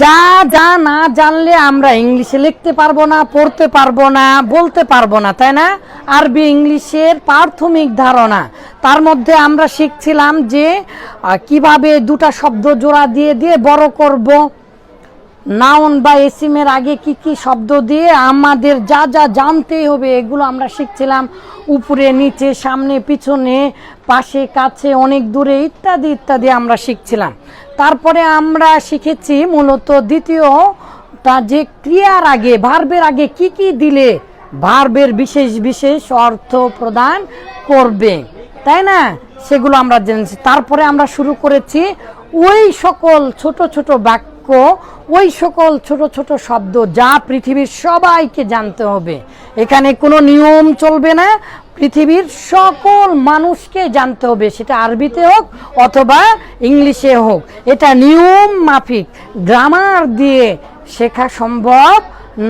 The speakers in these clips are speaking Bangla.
যা যা না জানলে আমরা ইংলিশে লিখতে পারব না, পড়তে পারব না, বলতে পারব না, তাই না? আরবি ইংলিশের প্রাথমিক ধারণা। তার মধ্যে আমরা শিখছিলাম যে কীভাবে দুটা শব্দ জোড়া দিয়ে দিয়ে বড় করব। নাউন বা এসিমের আগে কি কি শব্দ দিয়ে আমাদের যা যা জানতে হবে এগুলো আমরা শিখছিলাম। উপরে, নিচে, সামনে, পিছনে, পাশে, কাছে, অনেক দূরে ইত্যাদি ইত্যাদি আমরা শিখছিলাম। তারপরে আমরা শিখেছি মূলত দ্বিতীয় তা যে ক্রিয়ার আগে ভার্বের আগে কি কি দিলে ভার্বের বিশেষ বিশেষ অর্থ প্রদান করবে। তাই না? সেগুলো আমরা জেনেছি। তারপরে আমরা শুরু করেছি ওই সকল ছোট ছোট বাক্য ওই সকল ছোট ছোট শব্দ যা পৃথিবীর সবাইকে জানতে হবে। এখানে কোনো নিয়ম চলবে না, পৃথিবীর সকল মানুষকে জানতে হবে, সেটা আরবিতে হোক অথবা ইংলিশে হোক। এটা নিয়ম মাফিক, গ্রামার দিয়ে শেখা সম্ভব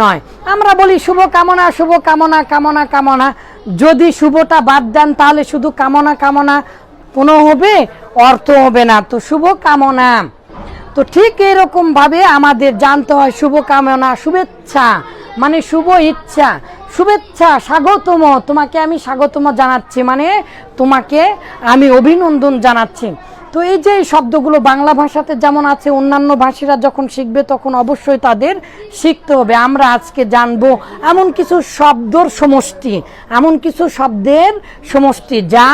নয়। আমরা বলি শুভ কামনা শুভ কামনা কামনা। কামনা যদি শুভটা বাদ দেন, তাহলে শুধু কামনা কামনা কোনো হবে, অর্থ হবে না। তো শুভ কামনা তো ঠিক এরকম ভাবে আমাদের জানতে হয় শুভ কামনা শুভেচ্ছা মানে শুভ ইচ্ছা। শুভেচ্ছা, স্বাগতম। তোমাকে আমি স্বাগতম জানাচ্ছি মানে তোমাকে আমি অভিনন্দন জানাচ্ছি। তো এই যে শব্দগুলো বাংলা ভাষাতে যেমন আছে, অন্যান্য ভাষীরা যখন শিখবে তখন অবশ্যই তাদের শিখতে হবে। আমরা আজকে জানব এমন কিছু শব্দর সমষ্টি, এমন কিছু শব্দের সমষ্টি যা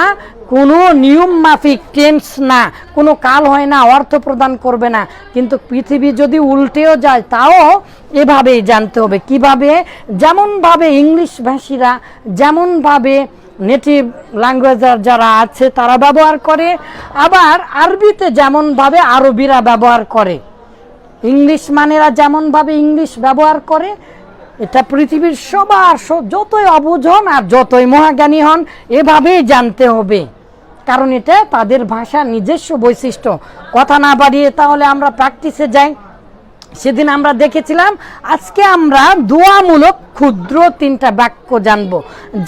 কোনো নিয়ম মাফিক টেন্স না, কোনো কাল হয় না, অর্থ প্রদান করবে না। কিন্তু পৃথিবী যদি উল্টেও যায়, তাও এভাবেই জানতে হবে। কীভাবে? যেমনভাবে ইংলিশ ভাষীরা যেমনভাবে নেটিভ ল্যাঙ্গুয়েজার যারা আছে, তারা ব্যবহার করে। আবার আরবিতে যেমনভাবে আরবিরা ব্যবহার করে। ইংলিশ মানেরা যেমনভাবে ইংলিশ ব্যবহার করে, এটা পৃথিবীর সবার যতই অবুঝ হন আর যতই মহাজ্ঞানী হন, এভাবেই জানতে হবে। কারণ এটা তাদের ভাষা নিজস্ব বৈশিষ্ট্য। কথা না বাড়িয়ে তাহলে আমরা প্র্যাকটিসে যাই। সেদিন আমরা দেখেছিলাম, আজকে আমরা দোয়ামূলক ক্ষুদ্র তিনটা বাক্য জানব,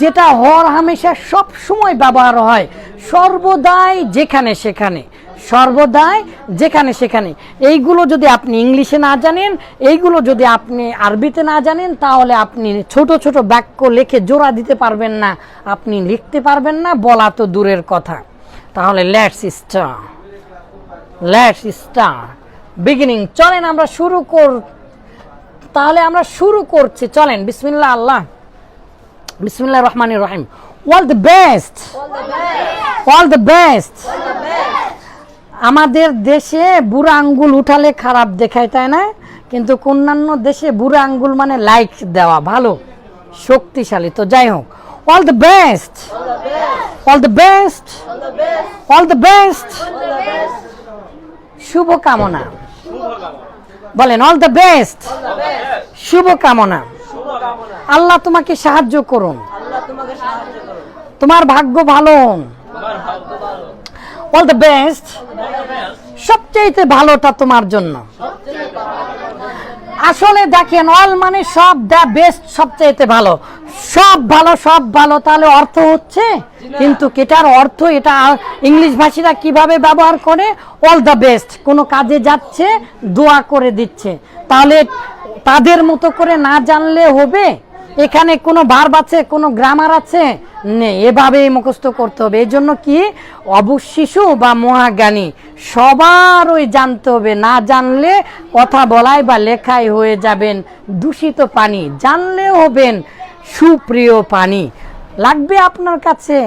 যেটা হর হামেশা সব সময় ব্যবহার হয়, সর্বদাই যেখানে সেখানে। সর্বদাই যেখানে সেখানে। এইগুলো যদি আপনি ইংলিশে না জানেন এইগুলো যদি আপনি আরবিতে না জানেন তাহলে আপনি ছোট ছোট বাক্য লিখে জোড়া দিতে পারবেন না। আপনি লিখতে পারবেন না বলা তো দূরের কথা। তাহলে let's start. Let's start. Beginning চলেন আমরা শুরু কর তাহলে আমরা শুরু করছি। চলেন বিসমিল্লাহ আল্লাহ। বিসমিল্লাহ রহমান রহিম। All the best all the best আমাদের দেশে বুড়া আঙ্গুল উঠালে খারাপ দেখায়, তাই না? কিন্তু অন্যান্য দেশে বুড়া আঙ্গুল মানে লাইক দেওয়া, ভালো, শক্তিশালী। তো যাই হোক all the best all the best all the best শুভ কামনা বলেন অল দ্য বেস্ট শুভ কামনা আল্লাহ তোমাকে সাহায্য করুন। তোমার ভাগ্য ভালো অল দ্য বেস্ট সবচেয়ে ভালোটা তোমার জন্য। আসলে দেখেন অল মানে সব দ্য বেস্ট সবচেয়ে ভালো। সব ভালো সব ভালো, তাহলে অর্থ হচ্ছে? কিন্তু এটার অর্থ, এটা ইংলিশ ভাষীরা কীভাবে ব্যবহার করে? অল দ্য বেস্ট কোনো কাজে যাচ্ছে, দোয়া করে দিচ্ছে। তাহলে তাদের মতো করে না জানলে হবে? এখানে কোনো ভার্ব আছে, কোনো গ্রামার আছে? নেই। এভাবেই মুখস্থ করতে হবে। এই জন্য কি অবশিশু বা মহাজ্ঞানী। সবার ওই জানতে হবে। না জানলে কথা বলাই বা লেখাই হয়ে যাবেন দূষিত পানি। জানলেও হবেন সুপ্রিয় পানি। লাগবে আপনার কাছে?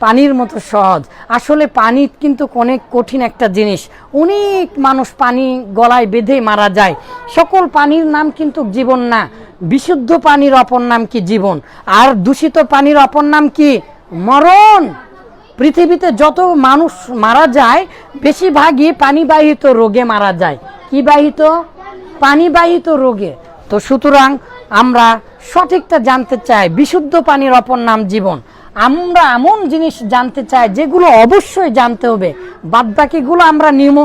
পানির মতো সহজ। আসলে পানি কিন্তু অনেক কঠিন একটা জিনিস। অনেক মানুষ পানি গলায় বেঁধে মারা যায়। সকল পানির নাম কিন্তু জীবন না। বিশুদ্ধ পানির অপর নাম কি জীবন? আর দূষিত পানির অপর নাম কি? মরণ। পৃথিবীতে যত মানুষ মারা যায়, বেশিরভাগই পানিবাহিত রোগে মারা যায়। কি বাহিত? পানিবাহিত রোগে। তো সুতরাং আমরা সঠিকটা জানতে চাই, বিশুদ্ধ পানির অপর নাম জীবন। আমরা এমন জিনিস জানতে চাই, যেগুলো অবশ্যই জানতে হবে। বাদ বাকিগুলো আমরা নিয়ম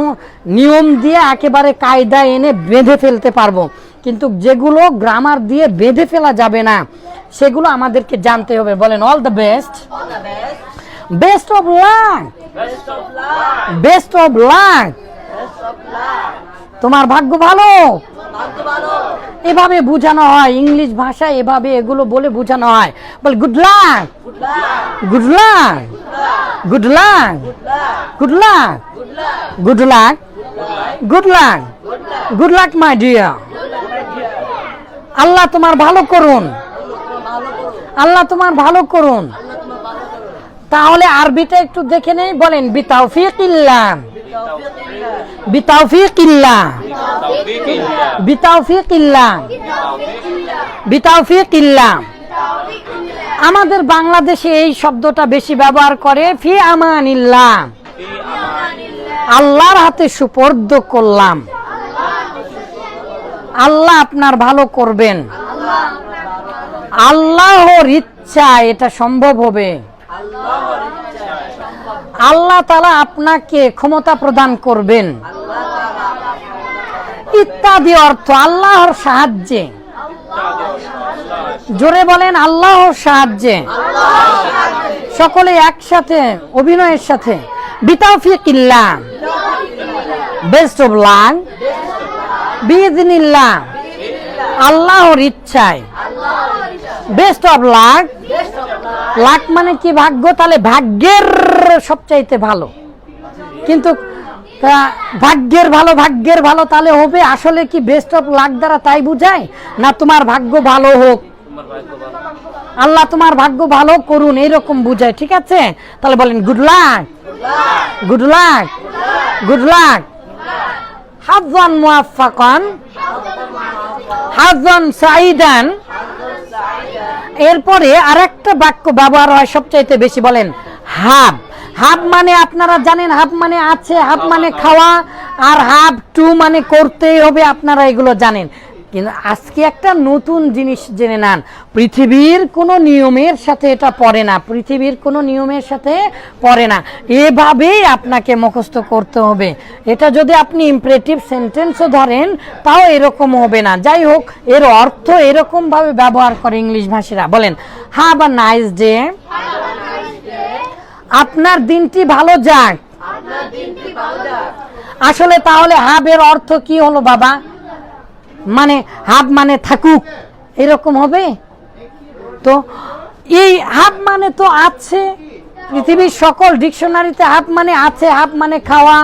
নিয়ম দিয়ে একেবারে কায়দা এনে বেঁধে ফেলতে পারব। কিন্তু যেগুলো গ্রামার দিয়ে বেঁধে ফেলা যাবে না, সেগুলো আমাদেরকে জানতে হবে। বলেন all the best best of luck. Best of luck. তোমার ভাগ্য ভালো? এভাবে বোঝানো হয়, ইংলিশ ভাষায় এভাবে এগুলো বলে বোঝানো হয়। বল good luck good luck good luck good luck good luck good luck good luck my dear আল্লাহ তোমার ভালো করুন। আল্লাহ তোমার ভালো করুন। তাহলে আরবিটা একটু দেখে নেই, বলেন বিতাউফিকিল্লাহ বিতাউফিকিল্লাহ বিতাউফিকিল্লাহ বিতাউফিকিল্লাহ আমাদের বাংলাদেশে এই শব্দটা বেশি ব্যবহার করে ফি আমানিল্লাহ। আল্লাহর হাতে সুপর্দ করলাম। আল্লাহ আপনার ভালো করবেন। আল্লাহর ইচ্ছা এটা সম্ভব হবে। আল্লাহ তালা আপনাকে ক্ষমতা প্রদান করবেন। ইত্যাদি অর্থ আল্লাহর সাহায্যে। জোরে বলেন, আল্লাহর সাহায্যে। সকলে একসাথে, অভিনয়ের সাথে। বিতাফিকিল্লাহ। বেস্ট অফ লাক বিদিনিল্লাহ আল্লাহর ইচ্ছায়। বেস্ট অফ লাক লাক মানে কি ভাগ্য? তাহলে ভাগ্যের সবচাইতে ভালো। কিন্তু ভাগ্যের ভালো ভাগ্যের ভালো তাহলে হবে আসলে কি বেস্ট অফ লাক দ্বারা তাই বুঝায়? না তোমার ভাগ্য ভালো হোক? আল্লাহ তোমার ভাগ্য ভালো করুন এইরকম বুঝায় ঠিক আছে? তাহলে বলেন good luck good luck good luck হাফান মুআফফাকান। হাফান সাইদান এরপরে আরেকটা বাক্য ব্যবহার হয় সবচাইতে বেশি বলেন হাব। হাব মানে আপনারা জানেন হাব মানে আছে হাব মানে খাওয়া আর হাব টু মানে করতেই হবে আপনারা এগুলো জানেন। কিন্তু আজকে একটা নতুন জিনিস জেনে নেন। পৃথিবীর কোনো নিয়মের সাথে এটা পড়ে না। পৃথিবীর কোনো নিয়মের সাথে পড়ে না। এভাবেই আপনাকে মুখস্থ করতে হবে। এটা যদি আপনি ইমপ্রেটিভ সেন্টেন্সও ধরেন তাও এরকম হবে না। যাই হোক এর অর্থ এরকমভাবে ব্যবহার করে ইংলিশ ভাষীরা। বলেন হ্যাভ আ নাইস ডে আপনার দিনটি ভালো যাক। আসলে তাহলে হাবের অর্থ কি হলো বাবা? মানে হাব মানে থাকুক, এরকম হবে? তো এই হাব মানে তো আছে, পৃথিবীর সকল ডিকশনারিতে হাব মানে আছে, হাব মানে খাওয়া,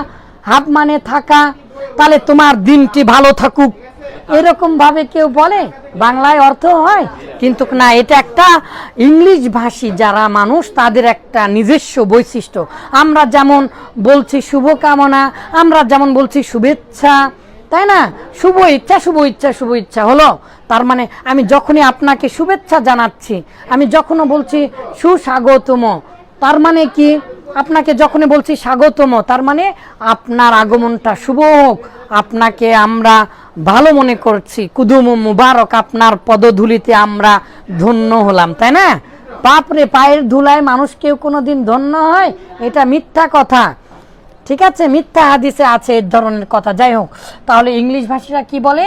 হাব মানে থাকা, তাহলে তোমার দিনটি ভালো থাকুক। এরকম ভাবে কেউ বলে? বাংলায় অর্থ হয়? কিন্তু না, এটা একটা ইংলিশ ভাষী যারা মানুষ, তাদের একটা নিজস্ব বৈশিষ্ট্য। আমরা যেমন বলছি শুভকামনা, আমরা যেমন বলছি শুভেচ্ছা তাই না? শুভ ইচ্ছা শুভ ইচ্ছা শুভ ইচ্ছা হলো। তার মানে আমি যখনই আপনাকে শুভেচ্ছা জানাচ্ছি, আমি যখনও বলছি সুস্বাগতম, তার মানে কি? আপনাকে যখনই বলছি স্বাগতম, তার মানে আপনার আগমনটা শুভ হোক। আপনাকে আমরা ভালো মনে করছি। কুদুম মুবারক আপনার পদধূলিতে আমরা ধন্য হলাম, তাই না? বাপরে, পায়ের ধুলায় মানুষ কেউ কোনোদিন ধন্য হয়? এটা মিথ্যা কথা। ঠিক আছে? মিথ্যা হাদিসে আছে এই ধরনের কথা। যাই হোক, তাহলে ইংলিশ ভাষীরা কি বলে?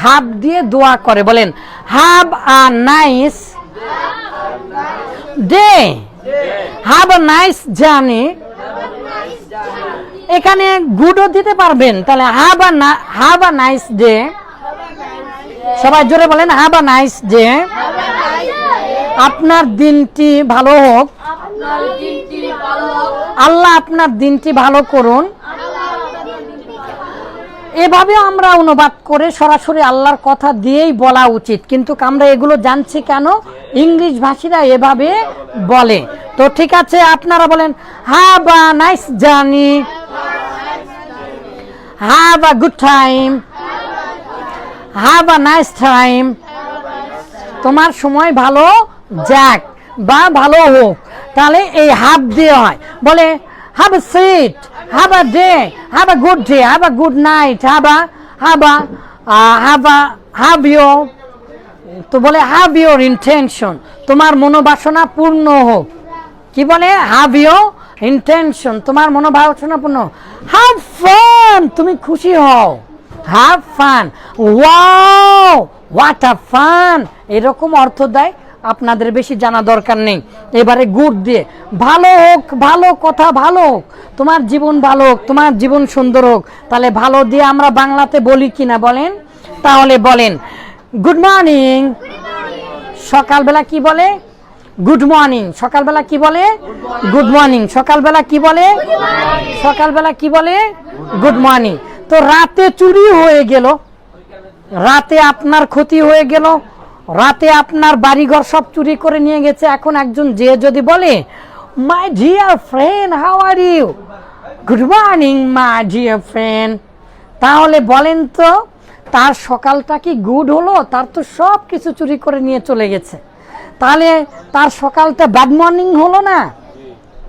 হাব দিয়ে দোয়া করে। বলেন, have a nice day. Have a nice journey. এখানে গুডও দিতে পারবেন। তাহলে have a have a nice day. সবাই জোরে বলেন, হাব আ নাইস ডে। আপনার দিনটি ভালো হোক। আল্লাহ আপনার দিনটি ভালো করুন। এভাবে আমরা অনুবাদ করে সরাসরি আল্লাহর কথা দিয়েই বলা উচিত। কিন্তু আমরা এগুলো জানছি কেন? ইংলিশ ভাষীরা এভাবে বলে। তো ঠিক আছে, আপনারা বলেন have a nice journey. Have a good time. Have a nice time. তোমার সময় ভালো যাক বা ভালো হোক। তাহলে এই হাফ দিয়ে হয়। বলে have seat have a day have a good day have a good night have a have a have a have your তো বলে হ্যাভ ইউর ইন্টেনশন তোমার মনোবাসনা পূর্ণ হোক। কি বলে? হ্যাভ ইউর ইন্টেনশন তোমার মনোবাসনা পূর্ণ হ্যাভ ফান তুমি খুশি হও। Have fun wow what a fun এরকম অর্থ দেয় আপনাদের বেশি জানা দরকার নেই। এবারে গুড দিয়ে, ভালো হোক, ভালো কথা, ভালো হোক, তোমার জীবন ভালো হোক, তোমার জীবন সুন্দর হোক, তাহলে ভালো দিয়ে আমরা বাংলাতে বলি কিনা বলেন? তাহলে বলেন, গুড মর্নিং। সকালবেলা কি বলে? Good morning. সকালবেলা কি বলে? Good morning. সকালবেলা কি বলে? সকালবেলা কি বলে? Good morning. তো রাতে চুরি হয়ে গেল। রাতে আপনার ক্ষতি হয়ে গেল। রাতে আপনার বাড়িঘর সব চুরি করে নিয়ে গেছে। এখন একজন যে যদি বলে my dear friend how are you good morning my dear friend তাহলে বলেন তো, তার সকালটা কি গুড হলো? তার তো সব কিছু চুরি করে নিয়ে চলে গেছে। তাহলে তার সকালটা ব্যাড মর্নিং হলো না?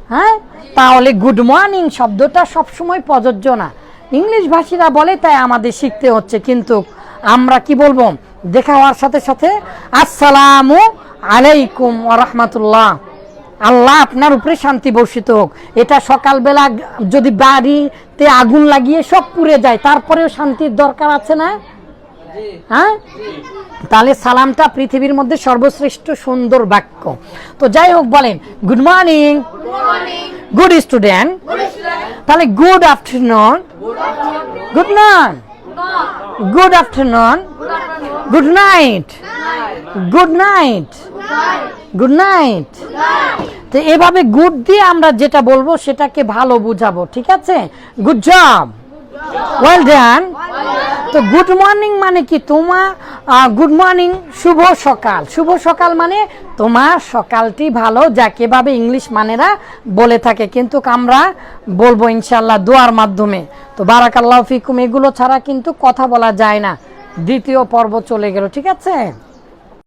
হ্যাঁ? তাহলে গুড মর্নিং শব্দটা সবসময় প্রযোজ্য না। ইংলিশ ভাষীরা বলে, তাই আমাদের শিখতে হচ্ছে। কিন্তু আমরা কি বলব? দেখা হওয়ার সাথে সাথে আসসালামু আলাইকুম রহমতুল্লাহ। আল্লাহ আপনার উপরে শান্তি বর্ষিত হোক। এটা সকালবেলা যদি বাড়িতে আগুন লাগিয়ে সব পুড়ে যায় তারপরেও শান্তির দরকার আছে না? হ্যাঁ? তাহলে সালামটা পৃথিবীর মধ্যে সর্বশ্রেষ্ঠ সুন্দর বাক্য। তো যাই হোক বলেন গুড মর্নিং গুড স্টুডেন্ট তাহলে good afternoon good night good afternoon good night good night good night তো এভাবে গুড দিয়ে আমরা যেটা বলব সেটাকে ভালো বুঝাবো, ঠিক আছে? গুড জব ওয়েল ডান তো গুড মর্নিং মানে কি তোমার গুড মর্নিং শুভ সকাল। শুভ সকাল মানে তোমার সকালটি ভালো, যা কীভাবে ইংলিশ মানেরা বলে থাকে। কিন্তু আমরা বলব ইনশাল্লাহ দোয়ার মাধ্যমে। তো বারাকাল্লাহ ফিকুম, এগুলো ছাড়া কিন্তু কথা বলা যায় না। দ্বিতীয় পর্ব চলে গেল, ঠিক আছে?